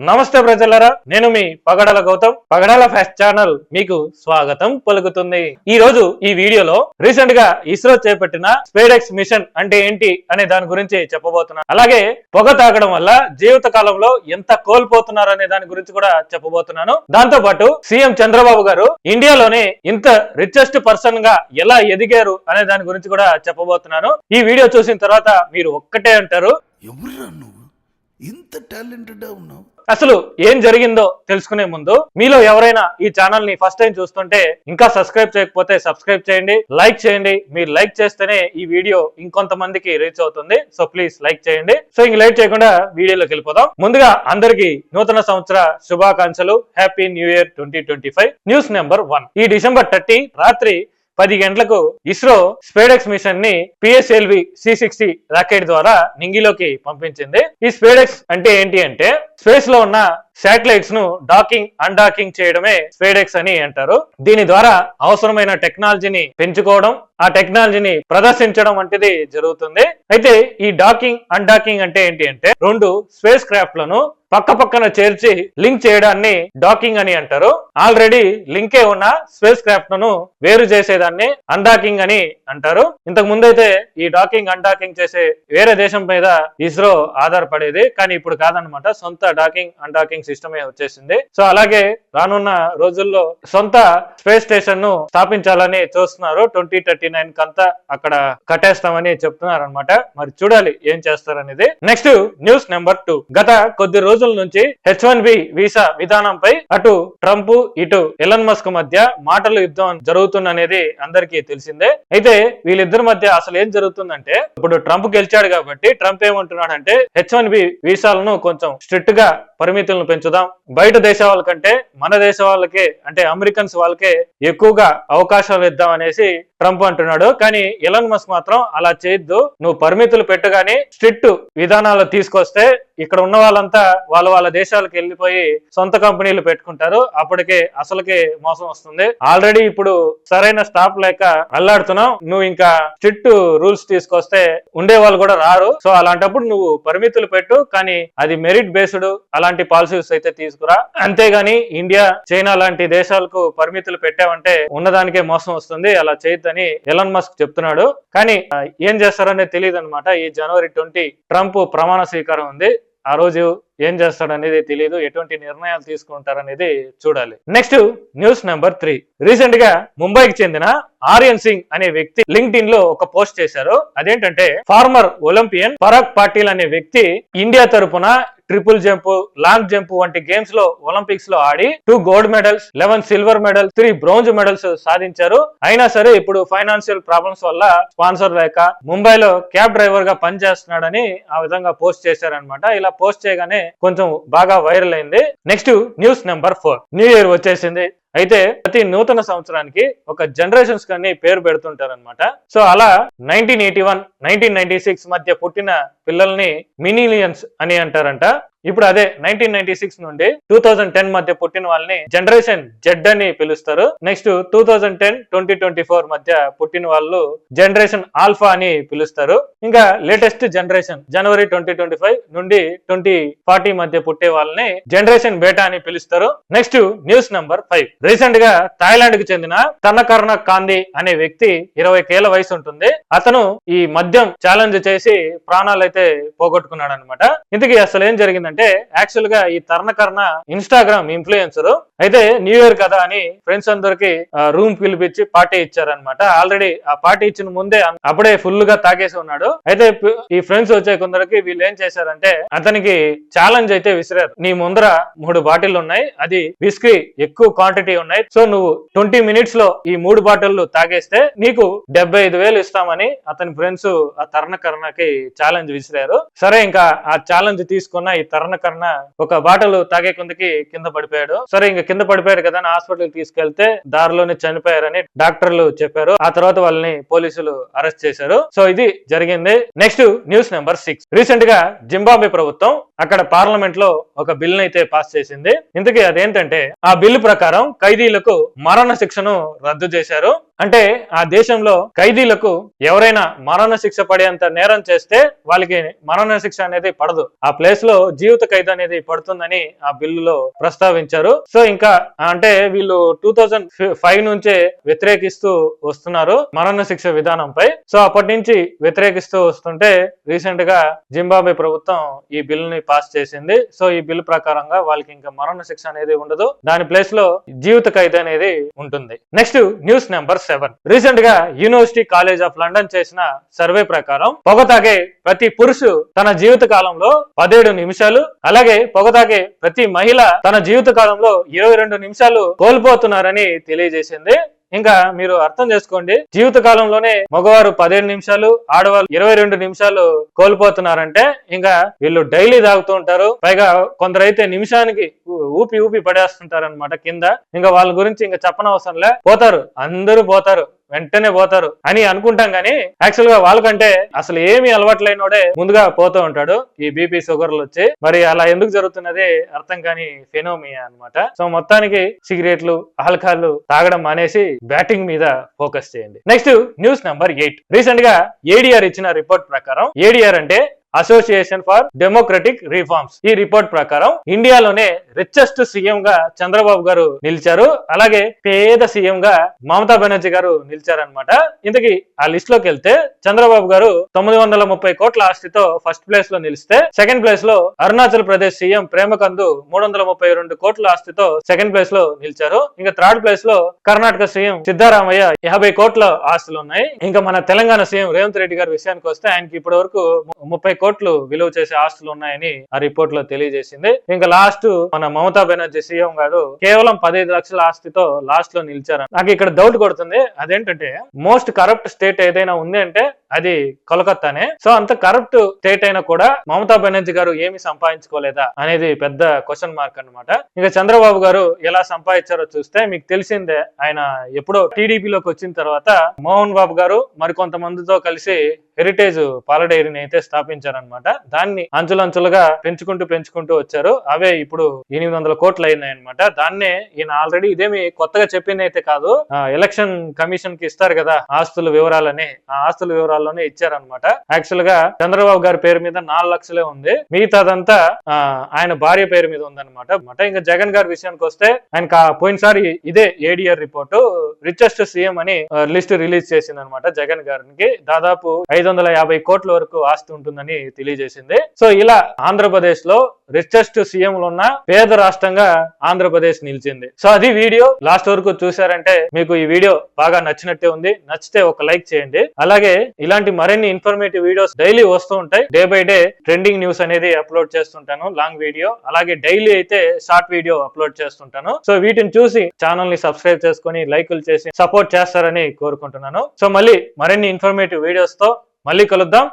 నమస్తే ప్రజలరా నేను మీ పగడాల గౌతమ్. పగడాల ఫ్యాస్ట్ ఛానల్ మీకు స్వాగతం పలుకుతుంది. ఈ రోజు ఈ వీడియోలో రీసెంట్గా ఇస్రో చేపట్టిన స్పేడెక్స్ మిషన్ అంటే ఏంటి అనే దాని గురించి చెప్పబోతున్నా. అలాగే పొగ తాగడం వల్ల జీవిత కాలంలో ఎంత కోల్పోతున్నారు అనే దాని గురించి కూడా చెప్పబోతున్నాను. దాంతో పాటు సీఎం చంద్రబాబు గారు ఇండియాలోనే ఇంత రిచెస్ట్ పర్సన్గా ఎలా ఎదిగారు అనే దాని గురించి కూడా చెప్పబోతున్నాను. ఈ వీడియో చూసిన తర్వాత మీరు ఒక్కటే అంటారు. ఎవరు ఇంత టాలెంటెడ్ ఉన్నావు? అసలు ఏం జరిగిందో తెలుసుకునే ముందు మీలో ఎవరైనా ఈ ఛానల్ని ఫస్ట్ టైం చూస్తుంటే ఇంకా సబ్స్క్రైబ్ చేయకపోతే సబ్స్క్రైబ్ చేయండి లైక్ చేయండి. మీరు లైక్ చేస్తేనే ఈ వీడియో ఇంకొంతమందికి రీచ్ అవుతుంది. సో ప్లీజ్ లైక్ చేయండి. సో ఇంక లేట్ చేయకుండా వీడియోలోకి వెళ్ళిపోదాం. ముందుగా అందరికి నూతన సంవత్సర శుభాకాంక్షలు. Happy new year twenty twenty five. News number one. ఈ డిసెంబర్ థర్టీ రాత్రి పది గంటలకు ఇస్రో స్పేడెక్స్ మిషన్ని పిఎస్ఎల్వి సి సిక్స్టీ రాకెట్ ద్వారా నింగిలోకి పంపించింది. ఈ స్పేడెక్స్ అంటే ఏంటి అంటే స్పేస్లో ఉన్న శాటిలైట్స్ను డాకింగ్ అన్డాకింగ్ చేయడమే స్పేడెక్స్ అని అంటారు. దీని ద్వారా అవసరమైన టెక్నాలజీని పెంచుకోవడం ఆ టెక్నాలజీని ప్రదర్శించడం వంటిది జరుగుతుంది. అయితే ఈ డాకింగ్ అన్డాకింగ్ అంటే ఏంటి అంటే రెండు స్పేస్ క్రాఫ్ట్లను పక్క పక్కన చేర్చి లింక్ చేయడాన్ని డాకింగ్ అని అంటారు. ఆల్రెడీ లింకే ఉన్న స్పేస్ క్రాఫ్ట్ను వేరు చేసేదాన్ని అన్డాకింగ్ అని అంటారు. ఇంతకు ముందైతే ఈ డాకింగ్ అన్డాకింగ్ చేసే వేరే దేశం మీద ఇస్రో ఆధారపడేది. కానీ ఇప్పుడు కాదనమాట సొంత డాకింగ్ అన్డాకింగ్ సిస్టమే వచ్చేసింది. సో అలాగే రానున్న రోజుల్లో సొంత స్పేస్ స్టేషన్ను స్థాపించాలని చూస్తున్నారు ట్వంటీ థర్టీ నైన్ కంతా అక్కడ కట్టేస్తామని చెప్తున్నారు అనమాట మరి చూడాలి ఏం చేస్తారనేది. Next news number two. గత కొద్ది రోజుల నుంచి హెచ్ వన్ బి వీసా విధానంపై అటు ట్రంప్ ఇటు ఎలన్ మస్క్ మధ్య మాటల యుద్ధం జరుగుతుందనేది అందరికీ తెలిసిందే. అయితే వీళ్ళిద్దరి మధ్య అసలు ఏం జరుగుతుందంటే ఇప్పుడు ట్రంప్ గెలిచాడు కాబట్టి ట్రంప్ ఏమంటున్నాడంటే హెచ్ వన్ బి వీసాలను కొంచెం స్ట్రిక్ట్గా పరిమితులను పెంచుదాం. బయట దేశ వాళ్ళకంటే మన దేశ వాళ్ళకే అంటే అమెరికన్స్ వాళ్ళకే ఎక్కువగా అవకాశాలు ఇద్దాం అనేసి ట్రంప్ అంటున్నాడు. కానీ ఎలన్ మస్క్ మాత్రం అలా చేయొద్దు. నువ్వు పరిమితులు పెట్టగానే స్ట్రిక్ట్ విధానాలు తీసుకొస్తే ఇక్కడ ఉన్న వాళ్ళంతా వాళ్ళ వాళ్ళ దేశాలకు వెళ్ళిపోయి సొంత కంపెనీలు పెట్టుకుంటారు. అప్పటికే అసలుకే మోసం వస్తుంది. ఆల్రెడీ ఇప్పుడు సరైన స్టాఫ్ లేక అల్లాడుతున్నావు. నువ్వు ఇంకా స్ట్రిక్ట్ రూల్స్ తీసుకొస్తే ఉండే వాళ్ళు కూడా రారు. సో అలాంటప్పుడు నువ్వు పరిమితులు పెట్టు కానీ అది మెరిట్ బేస్డ్ అలాంటి పాలసీస్ అయితే తీసుకురా. అంతేగాని ఇండియా చైనా లాంటి దేశాలకు పరిమితులు పెట్టావంటే ఉన్నదానికే మోసం వస్తుంది. అలా చేయొద్దని ఎలన్ మస్క్ చెప్తున్నాడు. కానీ ఏం చేస్తారనేది తెలియదు అనమాట ఈ జనవరి ట్వంటీ ట్రంప్ ప్రమాణ స్వీకారం ఉంది. ఆ రోజు ఏం చేస్తాడనేది తెలియదు ఎటువంటి నిర్ణయాలు తీసుకుంటారనేది చూడాలి. నెక్స్ట్ న్యూస్ నెంబర్ త్రీ రీసెంట్గా ముంబైకి చెందిన ఆర్యన్ సింగ్ అనే వ్యక్తి లింక్డ్ ఇన్లో ఒక పోస్ట్ చేశారు. అదేంటంటే ఫార్మర్ ఒలింపియన్ పరాగ్ పాటిల్ అనే వ్యక్తి ఇండియా తరపున ట్రిపుల్ జంప్ లాంగ్ జంప్ వంటి గేమ్స్లో ఒలింపిక్స్లో ఆడి two gold medals eleven silver medals three bronze medals సాధించారు. అయినా సరే ఇప్పుడు ఫైనాన్షియల్ ప్రాబ్లమ్స్ వల్ల స్పాన్సర్ లేక ముంబైలో క్యాబ్ డ్రైవర్గా పనిచేస్తున్నాడని ఆ విధంగా పోస్ట్ చేశారనమాట ఇలా పోస్ట్ చేయగానే కొంచెం బాగా వైరల్ అయింది. Next news number four new year వచ్చేసింది. అయితే ప్రతి నూతన సంవత్సరానికి ఒక జనరేషన్స్ కానీ పేరు పెడుతుంటారనమాట సో అలా nineteen eighty one nineteen ninety six మధ్య పుట్టిన పిల్లల్ని మినీలియన్స్ అని అంటారంట. ఇప్పుడు అదే నైన్టీన్ నైన్టీ సిక్స్ నుండి టూ థౌజండ్ టెన్ మధ్య పుట్టిన వాళ్ళని జనరేషన్ జెడ్ అని పిలుస్తారు. Next two thousand ten twenty twenty four మధ్య పుట్టిన వాళ్ళు జనరేషన్ ఆల్ఫా అని పిలుస్తారు. ఇంకా లేటెస్ట్ జనరేషన్ జనవరి ట్వంటీ ట్వంటీ ఫైవ్ నుండి ట్వంటీ ఫార్టీ మధ్య పుట్టే వాళ్ళని జనరేషన్ బేటా అని పిలుస్తారు. Next news number five. రీసెంట్గా థాయిలాండ్కి చెందిన తనకర్ణ కాంది అనే వ్యక్తి ఇరవై కేల వయసు ఉంటుంది. అతను ఈ మద్యం ఛాలెంజ్ చేసి ప్రాణాలు అయితే పోగొట్టుకున్నాడు అనమాట ఇంతకీ అసలు ఏం జరిగిందంటే యాక్చువల్గా ఈ తరుణకర్ణ ఇన్స్టాగ్రామ్ ఇన్ఫ్లుయెన్సర్ అయితే న్యూ ఇయర్ కదా అని ఫ్రెండ్స్ అందరికి రూమ్ పిలిపించి పార్టీ ఇచ్చారనమాట ఆల్రెడీ ఆ పార్టీ ఇచ్చిన ముందే అప్పుడే ఫుల్గా తాగేసి ఉన్నాడు. అయితే ఈ ఫ్రెండ్స్ వచ్చే కొందరికి వీళ్ళు ఏం చేశారంటే అతనికి ఛాలెంజ్ అయితే విసిరారు. నీ ముందర మూడు బాటిల్ ఉన్నాయి. అది విస్కీ ఎక్కువ క్వాంటిటీ ఉన్నాయి. సో నువ్వు ట్వంటీ మినిట్స్లో ఈ మూడు బాటిల్ తాగేస్తే నీకు డెబ్బై ఐదు వేలు ఇస్తామని అతని ఫ్రెండ్స్ ఆ తరుణకర్ణకి ఛాలెంజ్ విసిరారు సరే ఇంకా ఆ ఛాలెంజ్ తీసుకున్న ఈ తరుణకర్ణ ఒక బాటలు తాగే కొందకి కింద పడిపోయాడు. సరే ఇంకా కింద పడిపోయాడు కదా అని హాస్పిటల్ తీసుకెళ్తే దారిలోనే చనిపోయారని డాక్టర్లు చెప్పారు. ఆ తర్వాత వాళ్ళని పోలీసులు అరెస్ట్ చేశారు. సో ఇది జరిగింది. Next news number six. రీసెంట్గా జింబాబే ప్రభుత్వం అక్కడ పార్లమెంట్లో ఒక బిల్ అయితే పాస్ చేసింది. ఇంతకీ అదేంటంటే ఆ బిల్లు ప్రకారం ఖైదీలకు మరణ శిక్షను రద్దు చేశారు. అంటే ఆ దేశంలో ఖైదీలకు ఎవరైనా మరణ శిక్ష పడేంత నేరం చేస్తే వాళ్ళకి మరణ శిక్ష అనేది పడదు. ఆ ప్లేస్లో జీవిత ఖైదు అనేది పడుతుందని ఆ బిల్లులో ప్రస్తావించారు. సో ఇంకా అంటే వీళ్ళు టూ థౌజండ్ ఫైవ్ నుంచే వ్యతిరేకిస్తూ వస్తున్నారు మరణ శిక్ష విధానంపై. సో అప్పటి నుంచి వ్యతిరేకిస్తూ వస్తుంటే రీసెంట్గా జింబాబే ప్రభుత్వం ఈ బిల్లుని ని పాస్ చేసింది. సో ఈ బిల్లు ప్రకారంగా వాళ్ళకి ఇంకా మరణ శిక్ష అనేది ఉండదు. దాని ప్లేస్లో జీవిత ఖైదు అనేది ఉంటుంది. నెక్స్ట్ న్యూస్ నెంబర్ సెవెన్ రీసెంట్గా యూనివర్సిటీ కాలేజ్ ఆఫ్ లండన్ చేసిన సర్వే ప్రకారం పొగ తాగే ప్రతి పురుషు తన జీవిత కాలంలో పదిహేడు నిమిషాలు అలాగే పొగ తాగే ప్రతి మహిళ తన జీవిత కాలంలో ఇరవై రెండు నిమిషాలు కోల్పోతున్నారని తెలియజేసింది. ఇంకా మీరు అర్థం చేసుకోండి జీవిత కాలంలోనే మగవారు పదిహేడు నిమిషాలు ఆడవాళ్ళు ఇరవై రెండు నిమిషాలు కోల్పోతున్నారంటే ఇంకా వీళ్ళు డైలీ తాగుతూ ఉంటారు. పైగా కొందరైతే నిమిషానికి ఊపి ఊపి పడేస్తుంటారు అనమాట కింద. ఇంకా వాళ్ళ గురించి ఇంకా చెప్పనవసరంలే పోతారు. అందరూ పోతారు. వెంటనే పోతారు అని అనుకుంటాం కానీ యాక్చువల్గా వాళ్ళకంటే అసలు ఏమి అలవాట్లైనోడే ముందుగా పోతూ ఉంటాడు. ఈ బీపీ షుగర్లు వచ్చి మరి అలా ఎందుకు జరుగుతున్నది అర్థం కాని ఫెనోమియా అన్నమాట. సో మొత్తానికి సిగరెట్లు ఆల్కహాల్ తాగడం మానేసి బ్యాటింగ్ మీద ఫోకస్ చేయండి. Next news number eight. రీసెంట్గా ఏడిఆర్ ఇచ్చిన రిపోర్ట్ ప్రకారం ఏడిఆర్ అంటే అసోసియేషన్ ఫర్ డెమోక్రటిక్ రిఫార్మ్స్ ఈ రిపోర్ట్ ప్రకారం ఇండియాలోనే రిచెస్ట్ సీఎం గా చంద్రబాబు గారు నిలిచారు. అలాగే పేద సీఎం గా మమతా బెనర్జీ గారు నిలిచారనమాట ఇంతకీ ఆ లిస్ట్లోకి వెళ్తే చంద్రబాబు గారు తొమ్మిది వందల ముప్పై కోట్ల ఆస్తితో ఫస్ట్ ప్లేస్లో నిలిస్తే సెకండ్ ప్లేస్లో అరుణాచల్ ప్రదేశ్ సీఎం ప్రేమకందు మూడు వందల ముప్పై రెండు కోట్ల ఆస్తితో సెకండ్ ప్లేస్లో నిలిచారు. ఇంకా థర్డ్ ప్లేస్లో కర్ణాటక సీఎం సిద్ధారామయ్య యాభై కోట్ల ఆస్తులు ఉన్నాయి. ఇంకా మన తెలంగాణ సీఎం రేవంత్ రెడ్డి గారి విషయానికి వస్తే ఆయనకి ఇప్పటి వరకు ముప్పై కోట్లు విలువ చేసే ఆస్తులు ఉన్నాయని ఆ రిపోర్ట్లో తెలియజేసింది. ఇంకా లాస్ట్ మన మమతా బెనర్జీ సీఎం గారు కేవలం పదహైదు లక్షల ఆస్తితో లాస్ట్లో నిలిచారు నాకు ఇక్కడ డౌట్ కొడుతుంది. అదేంటంటే మోస్ట్ కరప్ట్ స్టేట్ ఏదైనా ఉంది అంటే అది కోలకత్తానే సో అంత కరప్ట్ స్టేట్ అయినా కూడా మమతా బెనర్జీ గారు ఏమి సంపాదించుకోలేదా అనేది పెద్ద క్వశ్చన్ మార్క్ అన్నమాట. ఇంకా చంద్రబాబు గారు ఎలా సంపాదించారో చూస్తే మీకు తెలిసిందే ఆయన ఎప్పుడో టీడీపీలోకి వచ్చిన తర్వాత మోహన్ బాబు గారు మరికొంతమందితో కలిసి హెరిటేజ్ పాల డైరీని అయితే స్థాపించారనమాట దాన్ని అంచులంచులుగా పెంచుకుంటూ పెంచుకుంటూ వచ్చారు. అవే ఇప్పుడు ఎనిమిది వందల కోట్లు అయినాయి అనమాట దాన్నే ఈయన ఆల్రెడీ ఇదేమి కొత్తగా చెప్పింది అయితే కాదు ఎలక్షన్ కమిషన్కి ఇస్తారు కదా ఆస్తుల వివరాలని. ఆ ఆస్తుల వివరాల్లోనే ఇచ్చారనమాట యాక్చువల్గా చంద్రబాబు గారి పేరు మీద నాలుగు లక్షలే ఉంది. మిగతాదంతా ఆయన భార్య పేరు మీద ఉందన్నమాట. అనమాట ఇంకా జగన్ గారి విషయానికి వస్తే ఆయన పోయినసారి ఇదే ఏడిఆర్ రిపోర్టు రిచెస్ట్ సీఎం అని లిస్ట్ రిలీజ్ చేసింది అనమాట జగన్ గారికి. దాదాపు ఐదు వందల యాభై కోట్ల వరకు ఆస్తి ఉంటుందని తెలియజేసింది. సో ఇలా ఆంధ్రప్రదేశ్లో రిచెస్ట్ సీఎంలు ఉన్న పేద రాష్ట్రంగా ఆంధ్రప్రదేశ్ నిలిచింది. సో అది వీడియో లాస్ట్ వరకు చూసారంటే మీకు ఈ వీడియో బాగా నచ్చినట్టే ఉంది. నచ్చితే ఒక లైక్ చేయండి. అలాగే ఇలాంటి మరిన్ని ఇన్ఫర్మేటివ్ వీడియోస్ డైలీ వస్తూ ఉంటాయి. Day by day trending news అనేది అప్లోడ్ చేస్తుంటాను లాంగ్ వీడియో అలాగే డైలీ అయితే షార్ట్ వీడియో అప్లోడ్ చేస్తుంటాను. సో వీటిని చూసి ఛానల్ని సబ్స్క్రైబ్ చేసుకొని లైకులు చేసి సపోర్ట్ చేస్తారని కోరుకుంటున్నాను. సో మళ్ళీ మరిన్ని ఇన్ఫర్మేటివ్ వీడియోస్తో మళ్ళీ కలుద్దాం.